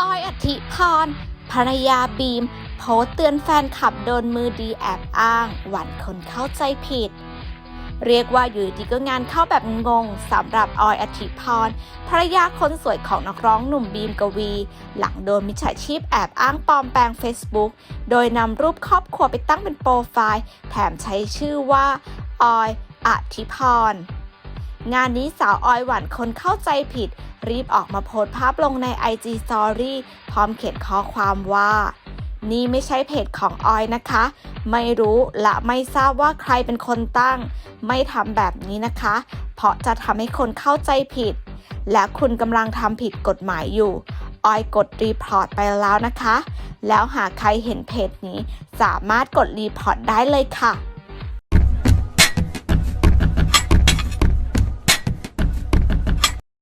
ออยอธิพร ภรรยาบีม โพสเตือนแฟนคลับโดนมือดีแอบอ้าง หวั่นคนเข้าใจผิด เรียกว่าอยู่ดีก็งานเข้าแบบงงสำหรับออยอธิพร ภรรยาคนสวยของนักร้องหนุ่มบีมกวี หลังโดนมิจฉาชีพแอบอ้างปลอมแปลง Facebook โดยนำรูปครอบครัวไปตั้งเป็นโปรไฟล์ แถมใช้ชื่อว่าออยอธิพร งานนี้สาวออยหวานคนเข้าใจผิด รีบออกมาโพสต์ภาพลงใน IG Story พร้อมเขียนข้อความว่า นี่ไม่ใช่เพจของออยนะคะ ไม่รู้และไม่ทราบว่าใครเป็นคนตั้ง ไม่ทำแบบนี้นะคะ เพราะจะทำให้คนเข้าใจผิด และคุณกำลังทำผิดกฎหมายอยู่ ออยกดรีพอร์ตไปแล้วนะคะ แล้วหากใครเห็นเพจนี้ สามารถกดรีพอร์ตได้เลยค่ะ